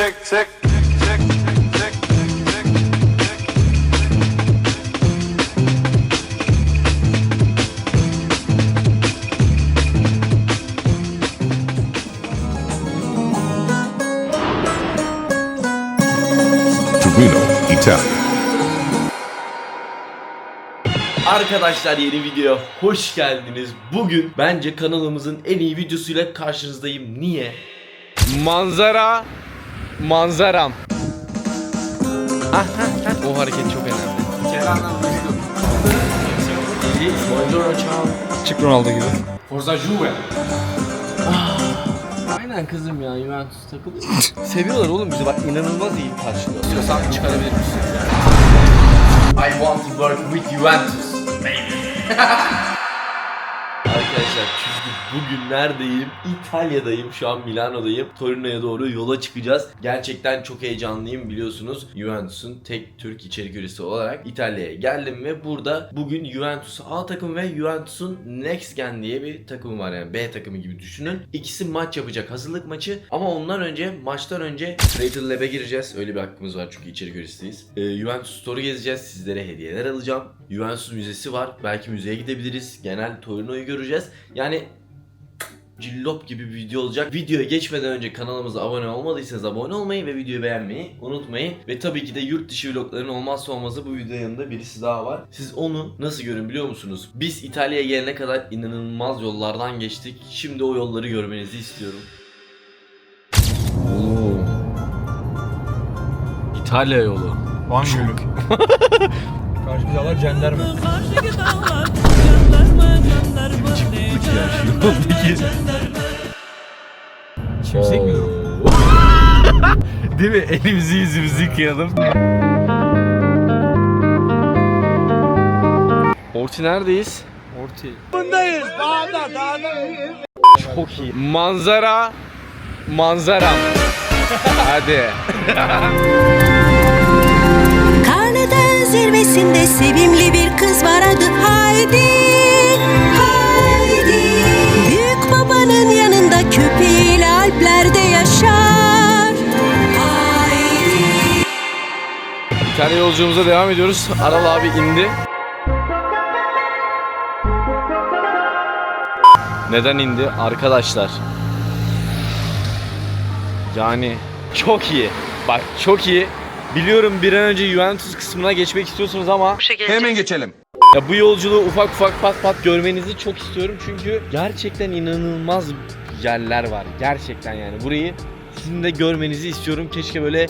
tick, tick, tick, tick, tick, tick. Torino, Italia. Arkadaşlar yeni videoya hoş geldiniz. Bugün bence kanalımızın en iyi videosuyla karşınızdayım. Niye? Manzara manzaram. Ah, ah, ah. O hareket çok önemli. Buongiorno, ciao. Çık Ronaldo gibi. Aynen kızım ya Juventus takılıyor. Seviyorlar oğlum bizi bak inanılmaz iyi karşılıyor. İstiyorsan çıkarabilir misin? I want to work with Juventus. Arkadaşlar çünkü bugün neredeyim? İtalya'dayım. Şu an Milano'dayım. Torino'ya doğru yola çıkacağız. Gerçekten çok heyecanlıyım biliyorsunuz. Juventus'un tek Türk içerik üyesi olarak İtalya'ya geldim ve burada bugün Juventus A takımı ve Juventus'un Next Gen diye bir takım var yani B takımı gibi düşünün. İkisi maç yapacak hazırlık maçı ama ondan önce maçtan önce Fatal Lab'e gireceğiz. Öyle bir hakkımız var çünkü içerik üyesiyiz. Ee, Juventus Store'u gezeceğiz. Sizlere hediyeler alacağım. Juventus müzesi var. Belki müzeye gidebiliriz. Genel Torino'yu göreceğiz. Yani cillop gibi bir video olacak. Videoya geçmeden önce kanalımıza abone olmadıysanız abone olmayı ve videoyu beğenmeyi unutmayın. Ve tabii ki de yurt dışı vlogların olmazsa olmazı bu videonun yanında birisi daha var. Siz onu nasıl görün biliyor musunuz? Biz İtalya'ya gelene kadar inanılmaz yollardan geçtik. Şimdi o yolları görmenizi istiyorum. İtalya yolu. Van Gölü. Karşı dağlar cenderme. Dağlar, jandarma, jandarma, ne Şimşek mi? Değil mi? Elimizi yüzümüzü yıkayalım. Orti neredeyiz? Orti. Çok iyi. Manzara manzaram. Hadi. Karneden zirvesinde sevimli bir kız var adı Haydi İtalya yolculuğumuza devam ediyoruz. Aral abi indi. Neden indi? Arkadaşlar. Yani çok iyi. Bak çok iyi. Biliyorum bir an önce Juventus kısmına geçmek istiyorsunuz ama Hemen geçelim. Ya bu yolculuğu ufak ufak pat pat görmenizi çok istiyorum çünkü gerçekten inanılmaz yerler var. Gerçekten yani burayı sizin de görmenizi istiyorum. Keşke böyle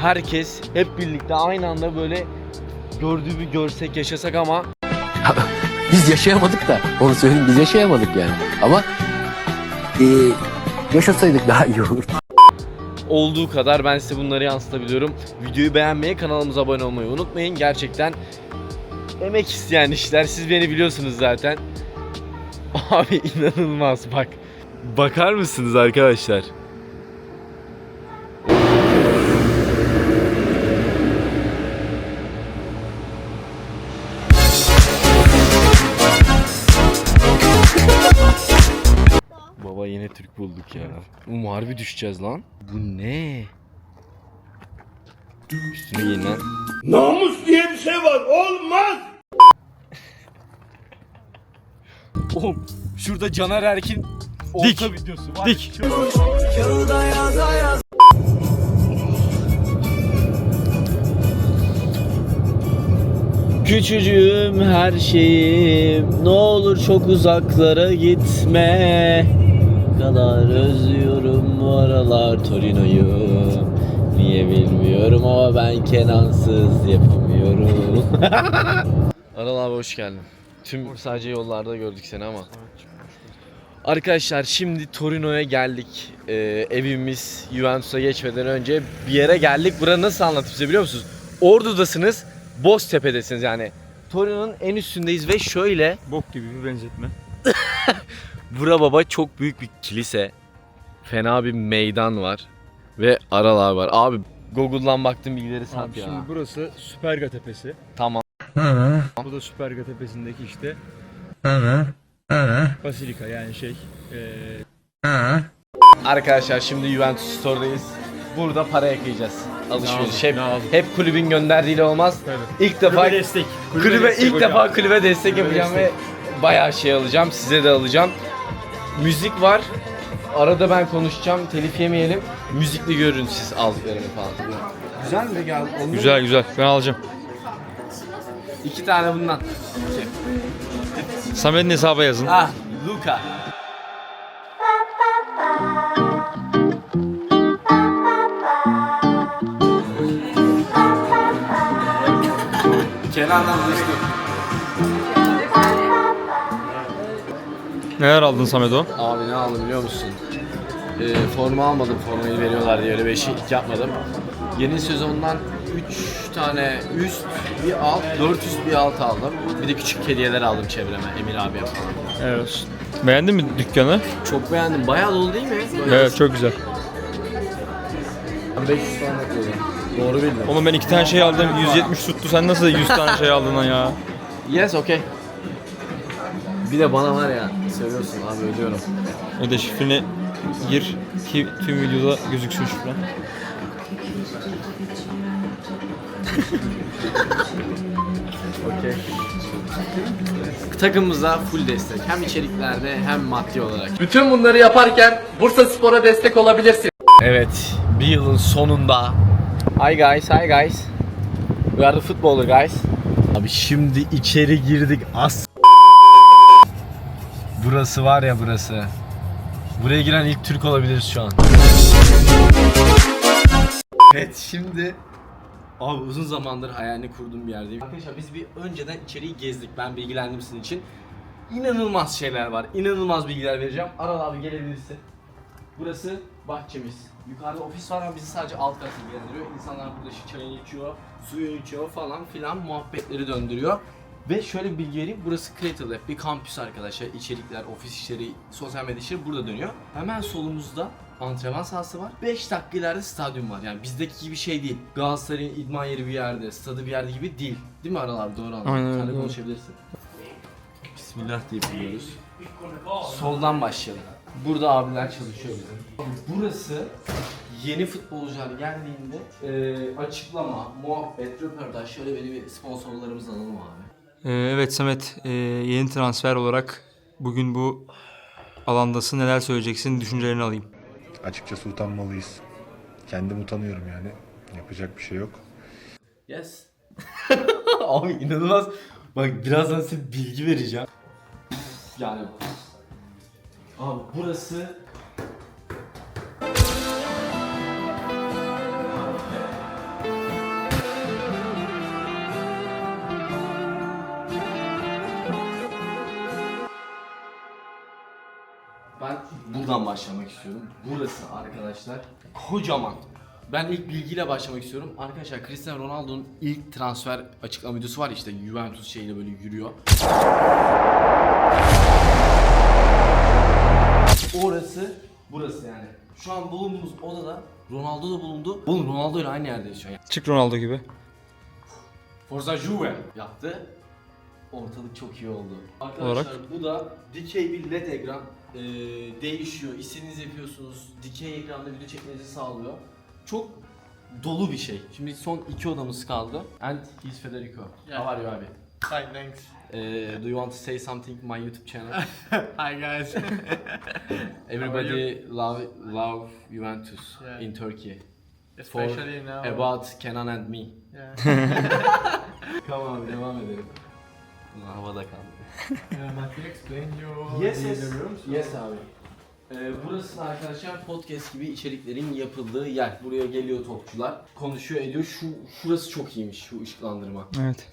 herkes hep birlikte aynı anda böyle gördüğümü görsek, yaşasak ama Biz yaşayamadık da onu söyleyeyim biz yaşayamadık yani. Ama eee, yaşasaydık daha iyi olurdu. olduğu kadar ben size bunları yansıtabiliyorum. Videoyu beğenmeyi, kanalımıza abone olmayı unutmayın. Gerçekten emek isteyen işler. Siz beni biliyorsunuz zaten. Abi inanılmaz bak. Bakar mısınız arkadaşlar? Bulduk ya. Oğlum harbi düşeceğiz lan. Bu ne? Üstüne giyin lan. Namus diye bir şey var. Olmaz. Oğlum şurada Caner Erkin Dik. videosu var. Dik. Küçücüğüm her şeyim Ne olur çok uzaklara gitme kadar özlüyorum bu aralar Torino'yu Niye bilmiyorum ama ben Kenansız yapamıyorum Aral abi hoş geldin Tüm sadece yollarda gördük seni ama Arkadaşlar şimdi Torino'ya geldik. Ee, evimiz Juventus'a geçmeden önce bir yere geldik. Burası nasıl anlatayım size biliyor musunuz? Ordu'dasınız, Boztepe'desiniz yani. Torino'nun en üstündeyiz ve şöyle Bok gibi bir benzetme. Bura baba çok büyük bir kilise. Fena bir meydan var. Ve Aral abi var. Abi Google'dan baktım bilgileri sat Abi ya. şimdi burası Süperga Tepesi. Tamam. Bu da Süperga Tepesi'ndeki işte Basilika yani şey eee Arkadaşlar şimdi Juventus Store'dayız. burada para ekleyeceğiz. Alışveriş. Hep, hep kulübün gönderdiğiyle olmaz. İlk defa destek. kulübe, ilk defa kulübe destek yapacağım ve bayağı şey alacağım. Size de alacağım. Müzik var. Arada ben konuşacağım. Telif yemeyelim. Müzikli görün siz aldıklarımı falan. Güzel mi? Gel. Onu Güzel güzel. Ben alacağım. İki tane bundan. Samet'in hesaba yazın. Ah, Luca. Kenan'dan düştüm. Neler aldın Samet o? Abi ne aldım biliyor musun? Ee, forma almadım, formayı veriyorlar diye öyle beşiklik yapmadım. Yeni sezondan 3 tane üst, bir alt, 4 üst bir alt aldım. Bir de küçük hediyeler aldım çevreme, Emir abiye falan. Evet. Beğendin mi dükkanı? Çok beğendim. Bayağı dolu değil mi? Böyle Evet çok güzel. 500 falan bekliyordum. Doğru bildim. Oğlum ben iki tane şey aldım 170 tuttu sen nasıl 100 tane şey aldın lan ya? Yes, okay. Bir de bana var ya, seviyorsun abi ödüyorum. Öde şifreni gir ki tüm videoda gözüksün şifren. Okey. Takımımıza full destek. Hem içeriklerde hem maddi olarak. Bütün bunları yaparken Bursa Spor'a destek olabilirsin. Evet, bir yılın sonunda. Hi guys, hi guys. We are the footballer guys. Abi şimdi içeri girdik as. Burası var ya burası. Buraya giren ilk Türk olabiliriz şu an. Evet şimdi Abi uzun zamandır hayalini kurduğum bir yerdeyim. Arkadaşlar biz bir önceden içeriği gezdik. Ben bilgilendim sizin için. İnanılmaz şeyler var. İnanılmaz bilgiler vereceğim. Aral abi gelebilirsin. Burası bahçemiz. Yukarıda ofis var ama bizi sadece alt kat ilgilendiriyor. İnsanlar burada çayını içiyor, suyu içiyor falan filan muhabbetleri döndürüyor. Ve şöyle bir bilgi vereyim. Burası Cradle Lab, bir kampüs arkadaşlar. İçerikler, ofis işleri, sosyal medya işleri burada dönüyor. Hemen solumuzda antrenman sahası var. 5 dakika ileride stadyum var. Yani bizdeki gibi şey değil. Galatasaray'ın idman yeri bir yerde, stadı bir yerde gibi değil. Değil mi Aral abi? Doğru anladım. Aynen Sen de doğru. konuşabilirsin. Bismillah deyip gidiyoruz. Soldan başlayalım. Burada abiler çalışıyor bizim. Burası yeni futbolcular geldiğinde e, açıklama, muhabbet, röportaj şöyle böyle bir sponsorlarımızı alalım abi. Ee, evet Samet ee, yeni transfer olarak bugün bu alandasın neler söyleyeceksin düşüncelerini alayım. Açıkçası utanmalıyız. Kendim utanıyorum yani. Yapacak bir şey yok. Yes. abi inanılmaz. Bak birazdan size bilgi vereceğim. Yani Abi burası Ben buradan başlamak istiyorum. Burası arkadaşlar kocaman. Ben ilk bilgiyle başlamak istiyorum. Arkadaşlar Cristiano Ronaldo'nun ilk transfer açıklama videosu var ya işte Juventus şeyiyle böyle yürüyor. Orası burası yani. Şu an bulunduğumuz odada Ronaldo da bulundu. Oğlum Ronaldo ile aynı yerdeyiz şu an. Çık Ronaldo gibi. Forza Juve yaptı. Ortalık çok iyi oldu. Arkadaşlar Olarak? bu da dikey bir led ekran. Ee, değişiyor. İstediğiniz yapıyorsunuz. Dikey ekranda video çekmenizi sağlıyor. Çok dolu bir şey. Şimdi son iki odamız kaldı. And he's Federico. How are you abi? Hi, thanks. Ee, do you want to say something my YouTube channel? Hi, guys. Everybody love love Juventus Yeah. in Turkey. For Especially now. about Kenan and me. Yeah. Tamam devam edelim. Havada kaldı. Uh, you explain your Yes, the, yes. the rooms? Yes abi. Ee, burası da arkadaşlar podcast gibi içeriklerin yapıldığı yer. Buraya geliyor topçular, konuşuyor ediyor. Şu şurası çok iyiymiş şu ışıklandırma. Evet.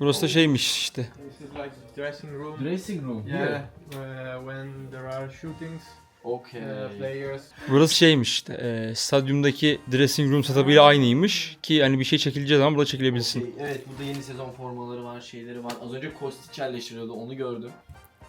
Burası da şeymiş işte. This is like dressing room. Dressing room. Yeah. Uh, when there are shootings, Okay. players. Burası şeymiş işte. ee, stadyumdaki dressing room setup'ıyla aynıymış ki hani bir şey çekileceği zaman burada çekilebilsin. Okey, Evet burada yeni sezon formaları var, şeyleri var. Az önce Kostić yerleştiriyordu onu gördüm.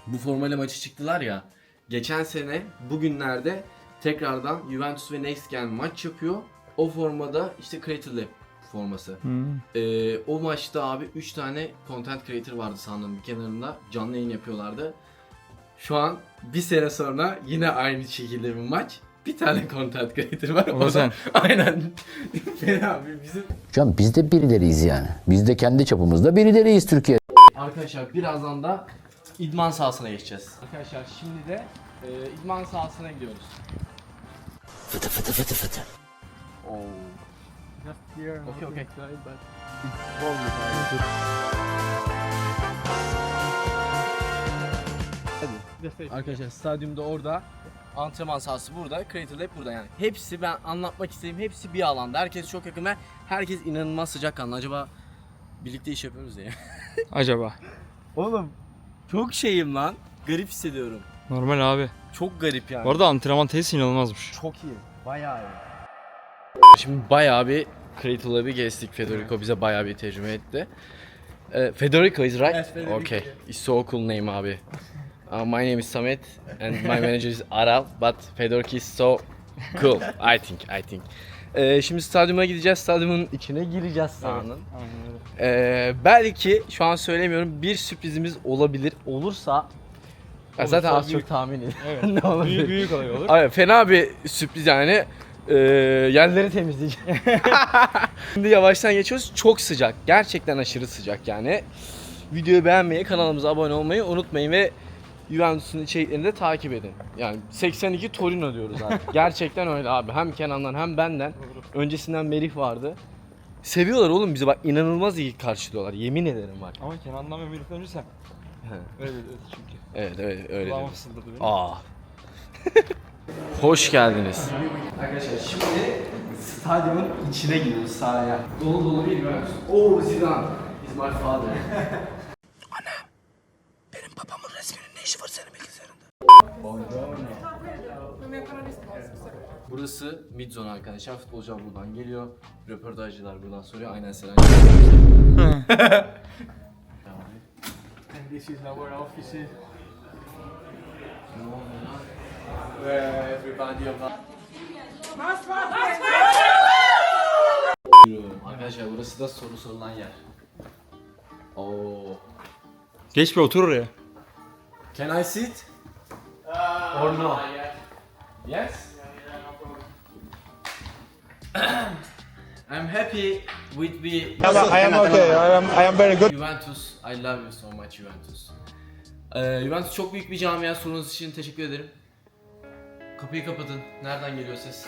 Bu formayla maçı çıktılar ya. Geçen sene bugünlerde tekrardan Juventus ve Next Gen maç yapıyor. O formada işte Lab forması. Hmm. Ee, o maçta abi 3 tane content creator vardı sahnanın bir kenarında. Canlı yayın yapıyorlardı. Şu an bir sene sonra yine aynı şekilde bir maç. Bir tane content creator var. O da sen. Aynen. Fena abi bizim. Can biz de birileriyiz yani. Biz de kendi çapımızda birileriyiz Türkiye. Arkadaşlar birazdan da idman sahasına geçeceğiz. Arkadaşlar şimdi de e, idman sahasına gidiyoruz. Fıtı fıtı fıtı fıtı. Oo. Just here, say Arkadaşlar stadyumda orada. Antrenman sahası burada, Creator Lab burada yani. Hepsi ben anlatmak istediğim hepsi bir alanda. Herkes çok yakın ve herkes inanılmaz sıcakkanlı. Acaba birlikte iş yapıyoruz diye. Acaba. Oğlum çok şeyim lan. Garip hissediyorum. Normal abi. Çok garip yani. Bu arada antrenman tesisi inanılmazmış. Çok iyi. Bayağı iyi. Şimdi bayağı bir Creator Lab'i gezdik. Federico bize bayağı bir tecrübe etti. Uh, Federico is right? Yes, Federico, Okay. It's so cool name abi. Uh, my name is Samet and my manager is Aral but Federico is so cool. I think, I think. Ee, şimdi stadyuma gideceğiz. Stadyumun içine gireceğiz sahanın. Ee, belki şu an söylemiyorum bir sürprizimiz olabilir. Olursa ya zaten az çok tahmin edin. Evet. ne olabilir? Büyük, büyük olay olur. Ay, fena bir sürpriz yani. Ee, yerleri temizleyeceğiz. Şimdi yavaştan geçiyoruz. Çok sıcak. Gerçekten aşırı sıcak yani. Videoyu beğenmeyi, kanalımıza abone olmayı unutmayın ve Juventus'un içeriklerini de takip edin. Yani 82 Torino diyoruz abi. Gerçekten öyle abi. Hem Kenan'dan hem benden. Öncesinden Merih vardı. Seviyorlar oğlum bizi bak inanılmaz iyi karşılıyorlar. Yemin ederim bak. Ama Kenan'dan ve Melih'ten önce sen. Öyle dedi çünkü. Evet evet öyle Kulağıma fısıldadı benim. Aa. Hoş geldiniz. Arkadaşlar şimdi stadyumun içine giriyoruz sahaya. Dolu dolu bir Juventus. Oo Zidane. Is my father. Burası Midzone arkadaşlar. Futbolcular buradan geliyor. Röportajcılar buradan soruyor. Aynen Selen. And this is our offices. Where everybody of Arkadaşlar burası da soru sorulan yer. Oo. Geç bir otur oraya. Can I sit? Or no? Yes? I'm happy with the I am okay. I am, I am very good. Juventus. I love you so much Juventus. Ee, Juventus çok büyük bir camia. Sorunuz için teşekkür ederim. Kapıyı kapatın. Nereden geliyor ses?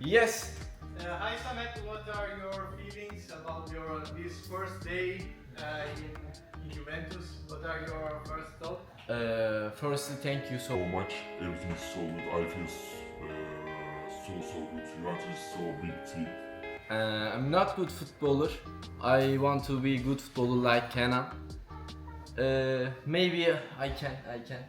yes. Uh, hi Samet, what are your feelings about your this first day uh, in, in Juventus? What are your first thoughts? Uh, firstly, thank you so much. Everything's so good. I feel uh, so so good. Juventus is so big team. Uh, I'm not good footballer. I want to be good footballer like Kenan. Uh, maybe I can. I can.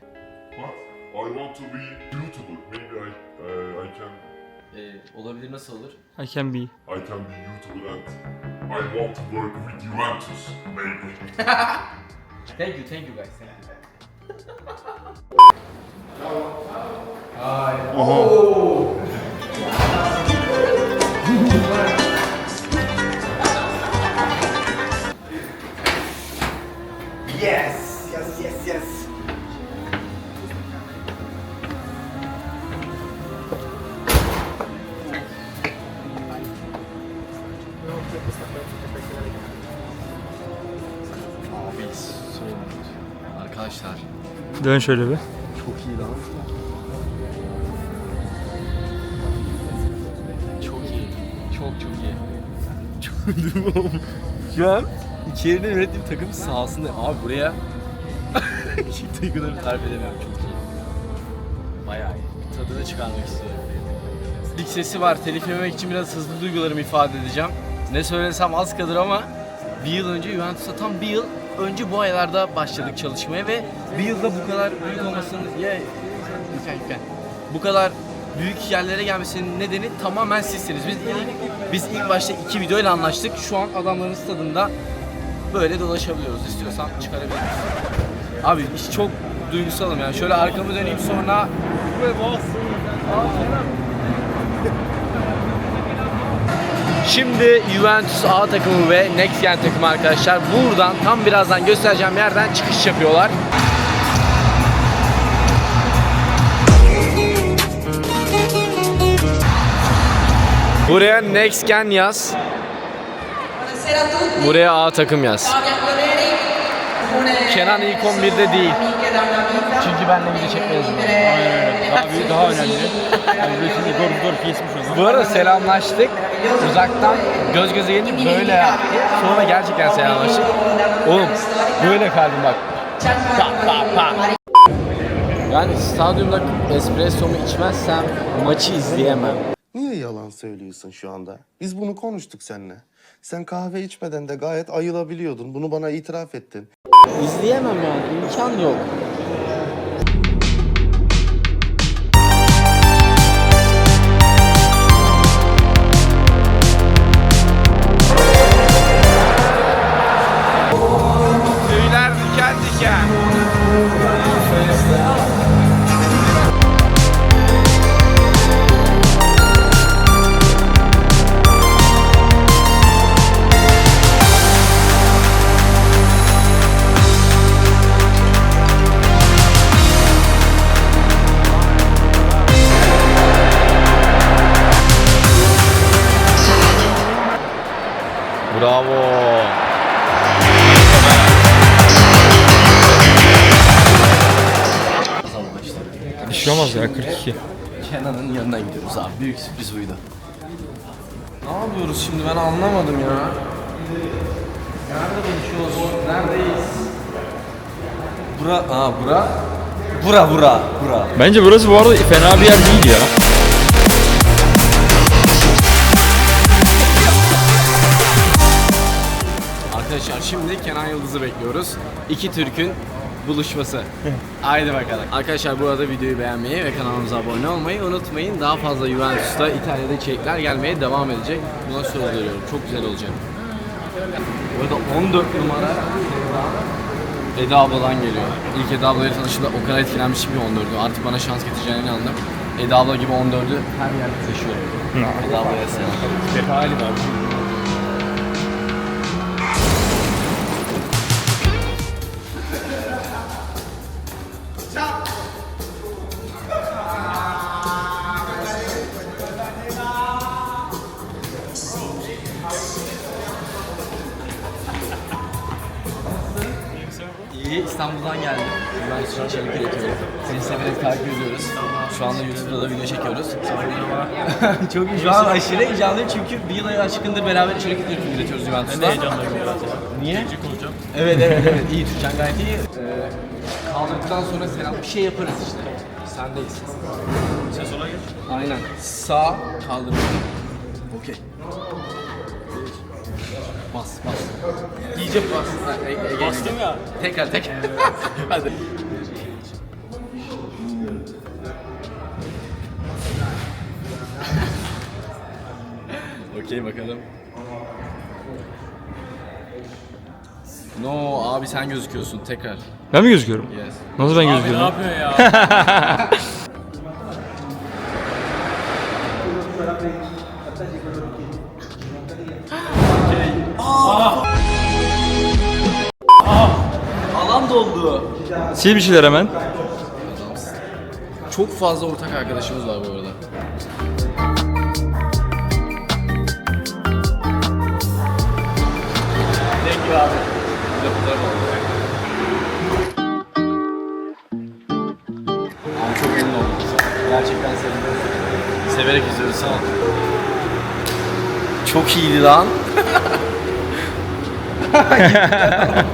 But I want to be beautiful. Maybe I uh, I can Uh, olabilir nasıl olur? I can be. I can be beautiful and I want to work with Juventus. Maybe. Thank you, thank you guys. Thank you. Dön şöyle bir. çok iyi lan. Çok iyi. Çok çok iyi. Çok Şu an içeride yönettiğim takım sahasında. Abi buraya şu duygularımı tarif edemiyorum. Çok iyi. Bayağı iyi. Tadını çıkarmak istiyorum. Lig sesi var. Telif yememek için biraz hızlı duygularımı ifade edeceğim. Ne söylesem az kalır ama bir yıl önce Juventus'a tam bir yıl önce bu aylarda başladık çalışmaya ve bir yılda bu kadar büyük olmasının ya bu kadar büyük yerlere gelmesinin nedeni tamamen sizsiniz. Biz ilk, biz ilk başta iki videoyla anlaştık. Şu an adamların stadında böyle dolaşabiliyoruz. İstiyorsan çıkarabiliriz. Abi iş çok duygusalım yani. Şöyle arkamı döneyim sonra Şimdi Juventus A takımı ve Next Gen takımı arkadaşlar buradan tam birazdan göstereceğim yerden çıkış yapıyorlar. Buraya Next Gen yaz. Buraya A takım yaz. Kenan ilk 11'de değil. Çünkü benle video çekmeyiz. Daha, daha önemli. Yani şimdi kesmiş onu. Bu arada selamlaştık. Uzaktan göz göze gelince böyle yaptı. Sonra gerçekten selamlaştık. Oğlum böyle kaldım bak. Pa pa pa. Yani stadyumda espressomu içmezsem maçı izleyemem. Niye yalan söylüyorsun şu anda? Biz bunu konuştuk seninle. Sen kahve içmeden de gayet ayılabiliyordun. Bunu bana itiraf ettin. İzleyemem yani imkan yok. Ya 42. Kenan'ın yanına gidiyoruz abi. Büyük sürpriz buydu. Ne yapıyoruz şimdi ben anlamadım ya. Nerede buluşuyoruz? Neredeyiz? Bura, aa bura. Bura bura bura. Bence burası bu arada fena bir yer değil ya. Arkadaşlar şimdi Kenan Yıldız'ı bekliyoruz. İki Türk'ün buluşması. Haydi bakalım. Arkadaşlar bu arada videoyu beğenmeyi ve kanalımıza abone olmayı unutmayın. Daha fazla Juventus'ta İtalya'da içerikler gelmeye devam edecek. Buna söz veriyorum. Çok güzel olacak. Burada 14 numara Eda abladan geliyor. İlk Eda ablayla tanıştığımda o kadar etkilenmişim ki 14'ü. Artık bana şans getireceğine inandım. Eda abla gibi 14'ü her yerde taşıyorum. Eda ablaya selam. Galiba. İyi, İstanbul'dan geldim. Ben şu an içerik üretiyorum. Seni severek takip ediyoruz. Şu anda YouTube'da da video çekiyoruz. Çok iyi. Şu an aşırı heyecanlıyım çünkü bir yıl aşkındır beraber içerik üretiyoruz Juventus'ta. Ben de heyecanlıyım biraz ya. Niye? olacağım. Evet evet evet. iyi Türkçen gayet iyi. Ee, kaldırdıktan sonra selam bir şey yaparız işte. Sendeyiz. Sen sola geç. Aynen. Sağ kaldırma. Okey. Bas bas. İyice bas. Ha, e- e- Bastım ya. Tekrar tekrar. Hadi. Okey bakalım. No abi sen gözüküyorsun tekrar. Ben mi gözüküyorum? Yes. Nasıl ben gözüküyorum? Alan Sil bir şeyler hemen. Çok fazla ortak arkadaşımız var bu arada. Thank you abi. Abi çok memnun oldum. Gerçekten sevindim. Severek izliyoruz sağ ol. Çok iyiydi lan.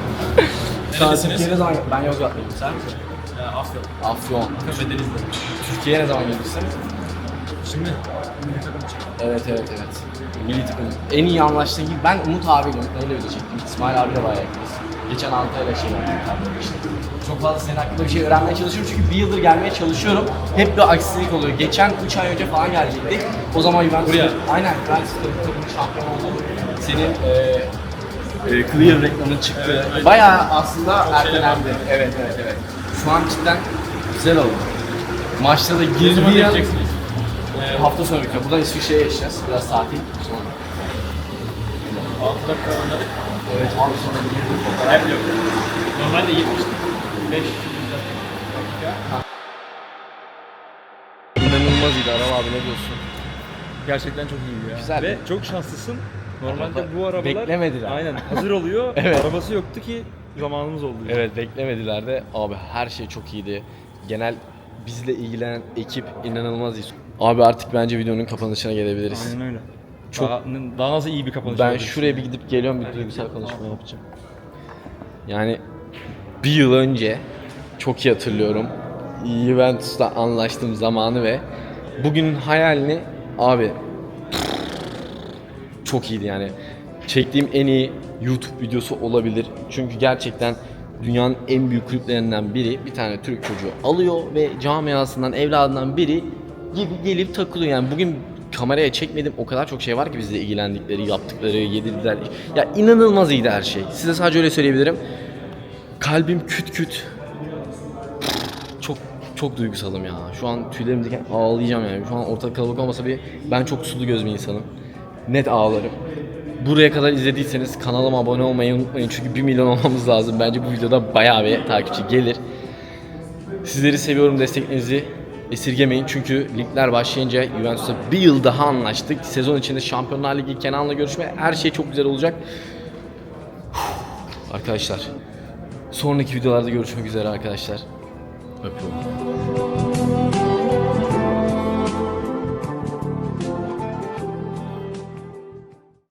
Neredesiniz? ne zaman Ben Yozgatlıyım. Sen? Afyon. Afyon. Türkiye'ye ne zaman gelirsin? Şimdi. Evet evet evet. Milli takım. En iyi anlaştığı gibi ben Umut abiyle Umut neyle video çektim. İsmail abiyle bayağı yakınız. Geçen Antalya'da şey işte. Çok fazla senin hakkında bir şey öğrenmeye çalışıyorum çünkü bir yıldır gelmeye çalışıyorum. Hep bir aksilik oluyor. Geçen 3 ay önce falan gelecektik. O zaman Juventus Buraya. Aynen takım şampiyon oldu. Senin eee e, Clear reklamın çıktı. Bayağı aslında ertelendi. Evet evet evet. Şu an cidden güzel oldu. Maçta da girdi. Hafta sonu bitiyor. Buradan İsviçre'ye geçeceğiz. Biraz tatil. Sonra. 6 dakika Evet, hafta sonu girdi. Normalde 70. 5. İnanılmaz idi Aram abi ne diyorsun? gerçekten çok iyiydi ya. Güzel. Ve çok şanslısın. Normalde Araba- bu arabalar beklemediler. Aynen hazır oluyor. Evet. Arabası yoktu ki zamanımız oldu. yani. Evet beklemediler de abi her şey çok iyiydi. Genel bizle ilgilenen ekip inanılmaz iyi. Abi artık bence videonun kapanışına gelebiliriz. Aynen öyle. Çok- daha, daha nasıl iyi bir kapanış Ben yapabiliriz? şuraya bir gidip geliyorum bir duygusal konuşma yapacağım. Yani bir yıl önce çok iyi hatırlıyorum. Juventus'la anlaştığım zamanı ve bugünün hayalini abi çok iyiydi yani. Çektiğim en iyi YouTube videosu olabilir. Çünkü gerçekten dünyanın en büyük kulüplerinden biri bir tane Türk çocuğu alıyor ve camiasından evladından biri gelip takılıyor. Yani bugün kameraya çekmedim o kadar çok şey var ki bizle ilgilendikleri, yaptıkları, yedirdiler. Ya inanılmaz iyiydi her şey. Size sadece öyle söyleyebilirim. Kalbim küt küt. Çok çok duygusalım ya. Şu an tüylerim diken ağlayacağım yani. Şu an ortalık kalabalık olmasa bir ben çok sulu göz bir insanım. Net ağlarım. Buraya kadar izlediyseniz kanalıma abone olmayı unutmayın çünkü 1 milyon olmamız lazım. Bence bu videoda bayağı bir takipçi gelir. Sizleri seviyorum desteklerinizi esirgemeyin çünkü ligler başlayınca Juventus'a bir yıl daha anlaştık. Sezon içinde Şampiyonlar Ligi Kenan'la görüşme her şey çok güzel olacak. Arkadaşlar sonraki videolarda görüşmek üzere arkadaşlar. Öpüyorum.